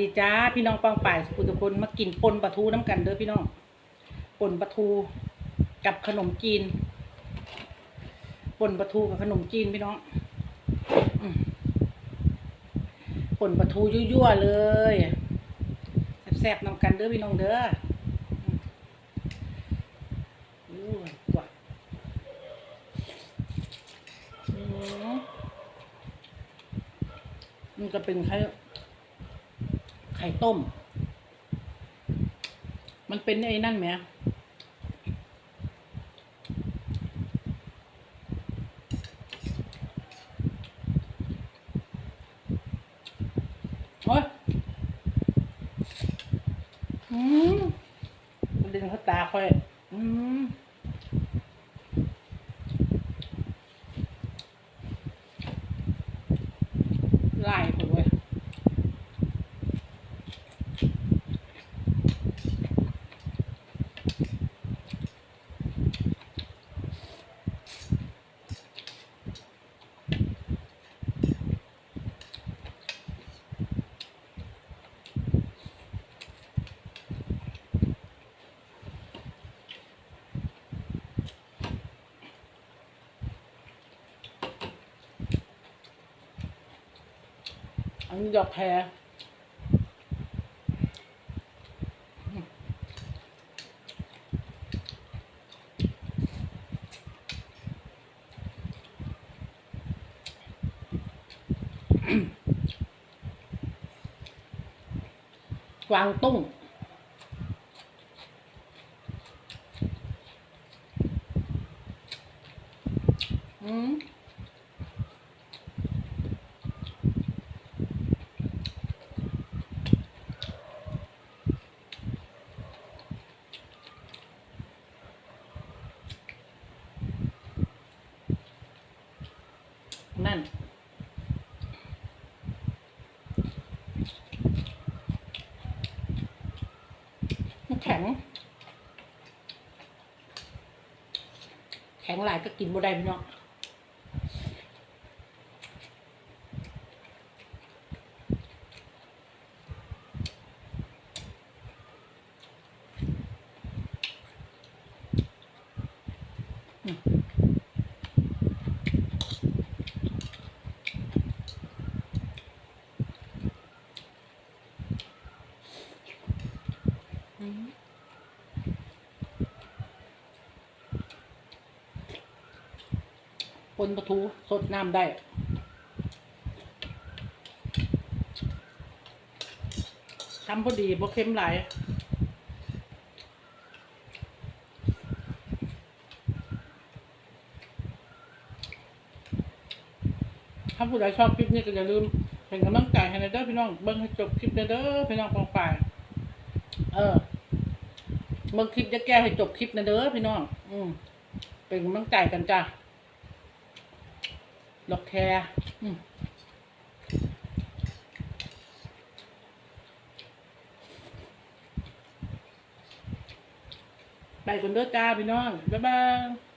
ดีจ้าพี่น้องปองป่ายสุขุทุกคนมากินปนปลาทูน้ำกันเด้อพี่น้องปนปลาทูกับขนมจีนปนปลาทูกับขนมจีนพี่น้องปนปลาทูยั่วๆเลยแซ่บๆน้ำกันเด้อพี่น้องเด้ออุ้ยปวดมันก็เป็นไข่ ไข่ต้ม มันเป็นไอ้นั่นไหมโอ้ยอืมมันดึงเขาตาค่อย อืมไล่คนเว้ย อันนี้ ดอกแครกวางตุ้ง อืม นั่น แข็ง แข็งหลายก็กินบ่ได้พี่น้องอืมอืม ปนปลาทูสดน้ำได้ทำพอดีบ่เค็มหลายถ้าผู้ใดชอบคลิปนี้ก็อย่าลืมเป็นกำลังใจให้นะเด้อพี่น้องเบิ่งให้จบคลิปเด้อเด้อพี่น้องปองฝ่ายเออเบิ่งคลิปจะแก้ให้จบคลิปนะเด้อพี่น้อง อืมเป็นกำลังใจกันจ้ะ ดอกแคร์อืมไปกันเด้อจ้าพี่น้อง บ๊ายบาย